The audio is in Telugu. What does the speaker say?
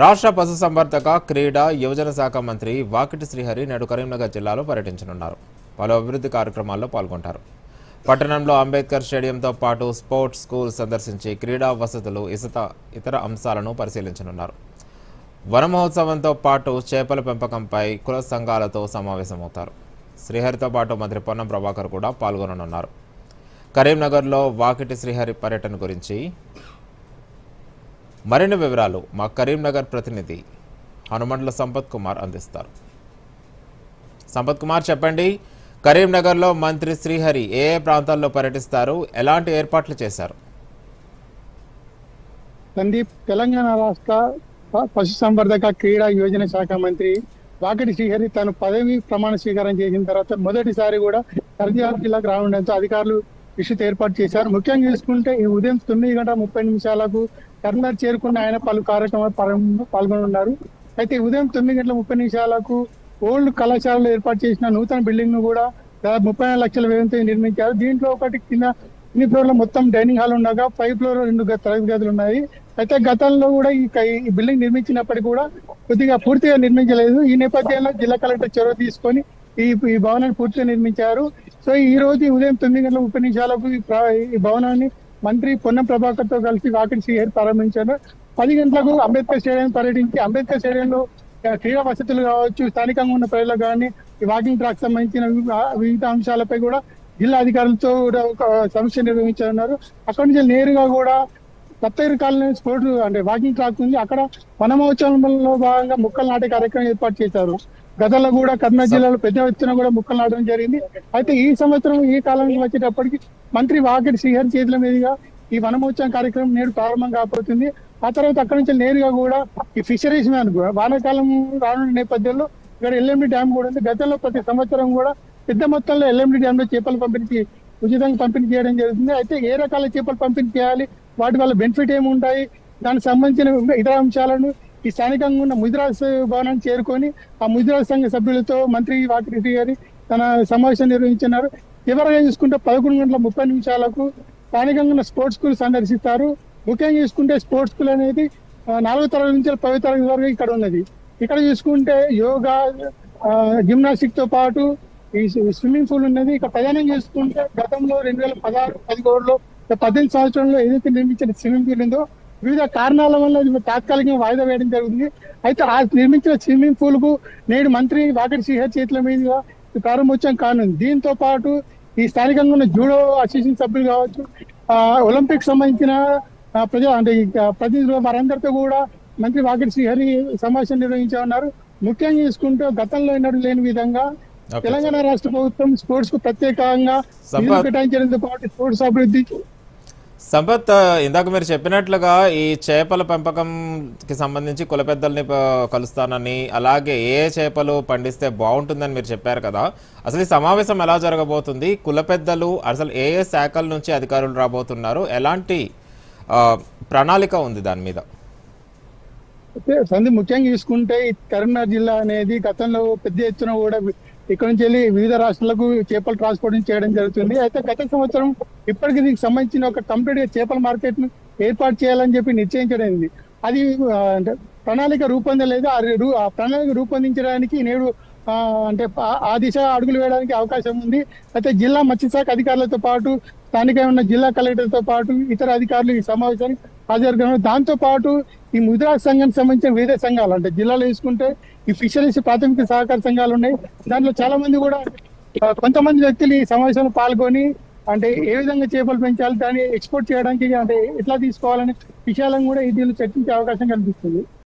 రాష్ట్ర పశుసంవర్ధక క్రీడా యువజన శాఖ మంత్రి వాకిటి శ్రీహరి నేడు కరీంనగర్ జిల్లాలో పర్యటించనున్నారు. పలు అభివృద్ధి కార్యక్రమాల్లో పాల్గొంటారు. పట్టణంలో అంబేద్కర్ స్టేడియంతో పాటు స్పోర్ట్స్ స్కూల్ సందర్శించి క్రీడా వసతులు ఇసత ఇతర అంశాలను పరిశీలించనున్నారు. వన మహోత్సవంతో పాటు చేపల పెంపకంపై కుల సంఘాలతో సమావేశమవుతారు. శ్రీహరితో పాటు మంత్రి పొన్నం ప్రభాకర్ కూడా పాల్గొననున్నారు. కరీంనగర్లో వాకిటి శ్రీహరి పర్యటన గురించి మరిన్ని వివరాలు మా కరీంనగర్ ప్రతినిధి హనుమండ్ల సంపత్ కుమార్ అందిస్తారు. సంపత్ కుమార్ చెప్పండి కరీంనగర్లో మంత్రి శ్రీహరి ఏ ఏ ప్రాంతాల్లో పర్యటిస్తారు? ఎలాంటి ఏర్పాట్లు చేశారు? సందీప్ తెలంగాణ రాష్ట్ర ప- పశుసంవర్ధక క్రీడా యోజన శాఖ మంత్రి వాకటి శ్రీహరి తను పదవి ప్రమాణ స్వీకారం చేసిన తర్వాత మొదటిసారి కూడా కర్నూలు జిల్లాకు రావడంతో అధికారులు విషయత్ ఏర్పాటు చేశారు. ముఖ్యంగా చూసుకుంటే ఈ ఉదయం తొమ్మిది గంటల ముప్పై నిమిషాలకు కర్నూలు చేరుకున్న ఆయన పలు కార్యక్రమాలు పాల్గొనున్నారు. అయితే ఉదయం తొమ్మిది గంటల ముప్పై నిమిషాలకు ఓల్డ్ కళాశాలలో ఏర్పాటు చేసిన నూతన బిల్డింగ్ను కూడా దాదాపు ముప్పై నాలుగు లక్షల వ్యయంతో నిర్మించారు. దీంట్లో ఒకటి కింద ఇన్ని ఫ్లోర్లో మొత్తం డైనింగ్ హాల్ ఉండగా ఫైవ్ ఫ్లోర్ రెండు తరగతి గదులు ఉన్నాయి. అయితే గతంలో కూడా ఈ ఈ బిల్డింగ్ నిర్మించినప్పటికీ కూడా కొద్దిగా పూర్తిగా నిర్మించలేదు. ఈ నేపథ్యంలో జిల్లా కలెక్టర్ చొరవ తీసుకొని ఈ ఈ భవనాన్ని పూర్తిగా నిర్మించారు. సో ఈ రోజు ఉదయం తొమ్మిది గంటల ముప్పై నిమిషాలకు ఈ భవనాన్ని మంత్రి పొన్నం ప్రభాకర్తో కలిసి వాకిటి శ్రీహరి ప్రారంభించారు. పది గంటలకు అంబేద్కర్ స్టేడియం పర్యటించి అంబేద్కర్ స్టేడియంలో క్రీడా వసతులు కావచ్చు స్థానికంగా ఉన్న ప్రజలకు కానీ ఈ వాకింగ్ ట్రాక్ సంబంధించిన వివిధ అంశాలపై కూడా జిల్లా అధికారులతో కూడా ఒక సమస్య నిర్వహించనున్నారు. అక్కడి నుంచి నేరుగా కూడా సప్తగిరి కాలనీ స్పోర్ట్స్ అంటే వాకింగ్ ట్రాక్ ఉంది. అక్కడ వనమహోత్సవంలో భాగంగా మొక్కలు నాటే కార్యక్రమం ఏర్పాటు చేశారు. గతంలో కూడా కర్నూలు జిల్లాలో పెద్ద ఎత్తున కూడా మొక్కలు నాటడం జరిగింది. అయితే ఈ సంవత్సరం ఈ కాలానికి వచ్చేటప్పటికి మంత్రి వాకిటి శ్రీహరి చేతుల మీదుగా ఈ వనమహోత్సవం కార్యక్రమం నేడు ప్రారంభం కాబోతుంది. ఆ తర్వాత అక్కడి నుంచి నేరుగా కూడా ఈ ఫిషరీస్ మ్యాన్ కూడా వానాకాలం రానున్న నేపథ్యంలో ఇక్కడ ఎల్ఎండి డ్యామ్ కూడా ఉంది. గతంలో ప్రతి సంవత్సరం కూడా పెద్ద మొత్తంలో ఎల్ఎండి డ్యామ్లో చేపలు పంపిణీ ఉచితంగా పంపిణీ చేయడం జరుగుతుంది. అయితే ఏ రకాల చేపలు పంపిణీ చేయాలి? వాటి వల్ల బెనిఫిట్ ఏమి ఉంటాయి దానికి సంబంధించిన ఇతర అంశాలను ఈ స్థానికంగా ఉన్న ముదిరాజ్ భవనాన్ని చేరుకొని ఆ ముదిరాజ్ సంఘ సభ్యులతో మంత్రి వాకిరెడ్డి గారి తన సమావేశం నిర్వహించినారు. వివరంగా చూసుకుంటే పదకొండు గంటల ముప్పై నిమిషాలకు స్థానికంగా ఉన్న స్పోర్ట్స్ స్కూల్ సందర్శిస్తారు. ముఖ్యంగా చూసుకుంటే స్పోర్ట్స్ స్కూల్ అనేది నాలుగో తరగతి నుంచి పదో తరగతి వరకు ఇక్కడ ఉన్నది. ఇక్కడ చూసుకుంటే యోగా జిమ్నాస్టిక్తో పాటు ఈ స్విమ్మింగ్ పూల్ ఉన్నది. ఇక్కడ ప్రయాణం చేసుకుంటే గతంలో రెండు వేల పదహారు పదిహేడులో పద్దెనిమిది సంవత్సరంలో ఏదైతే నిర్మించిన స్విమ్మింగ్ పూల్ ఉందో వివిధ కారణాల వల్ల తాత్కాలికంగా వాయిదా వేయడం జరుగుతుంది. అయితే ఆ నిర్మించిన స్విమ్మింగ్ పూల్కు నేడు మంత్రి వాకటి శ్రీహర్ చేతుల మీదుగా ప్రారంభోత్సవం కానుంది. దీంతో పాటు ఈ స్థానికంగా ఉన్న జూడో అసోసియేషన్ సభ్యులు కావచ్చు ఆ ఒలింపిక్ సంబంధించిన ప్రజా అంటే ప్రతినిధులు వారందరితో కూడా మంత్రి వాకిటి శ్రీహరి సమావేశం నిర్వహించామన్నారు ముఖ్యంగా చూసుకుంటే గతంలో ఎన్నడూ లేని విధంగా. తెలంగాణ రాష్ట్ర ప్రభుత్వం స్పోర్ట్స్కు ప్రత్యేకంగా కేటాయించడంతో పాటు స్పోర్ట్స్ అభివృద్ధి సంపత్ ఇందాక మీరు చెప్పినట్లుగా ఈ చేపల పెంపకంకి సంబంధించి కుల పెద్దల్ని కలుస్తానని అలాగే ఏ చేపలు పండిస్తే బాగుంటుందని మీరు చెప్పారు కదా. అసలు ఈ సమావేశం ఎలా జరగబోతుంది? కుల పెద్దలు అసలు ఏ ఏ శాఖల నుంచి అధికారులు రాబోతున్నారు? ఎలాంటి ప్రణాళిక ఉంది దాని మీద? అయితే సంధి ముఖ్యంగా చూసుకుంటే కరీంనగర్ జిల్లా అనేది గతంలో పెద్ద ఎత్తున కూడా ఇక్కడ నుంచి వెళ్ళి వివిధ రాష్ట్రాలకు చేపలు ట్రాన్స్పోర్టింగ్ చేయడం జరుగుతుంది. అయితే గత సంవత్సరం ఇప్పటికి దీనికి సంబంధించిన ఒక కంప్లీట్గా చేపల మార్కెట్ను ఏర్పాటు చేయాలని చెప్పి నిశ్చయించడం అది అంటే ప్రణాళిక రూపొందలేదు ఆ ప్రణాళిక రూపొందించడానికి నేడు అంటే ఆ- దిశ అడుగులు వేయడానికి అవకాశం ఉంది. అయితే జిల్లా మత్స్యశాఖ అధికారులతో పాటు స్థానికంగా ఉన్న జిల్లా కలెక్టర్తో పాటు ఇతర అధికారులు ఈ సమావేశానికి హాజరు దాంతో పాటు ఈ ముద్రా సంఘం సంబంధించిన వివిధ సంఘాలు అంటే జిల్లాలో తీసుకుంటే ఈ ఫిషరీస్ ప్రాథమిక సహకార సంఘాలు ఉన్నాయి. దాంట్లో చాలా మంది కూడా కొంతమంది వ్యక్తులు ఈ సమావేశంలో పాల్గొని అంటే ఏ విధంగా చేపలు పెంచాలి దాన్ని ఎక్స్పోర్ట్ చేయడానికి అంటే ఎట్లా తీసుకోవాలనే విషయాలను కూడా ఈ దీనిలో చర్చించే అవకాశం కనిపిస్తుంది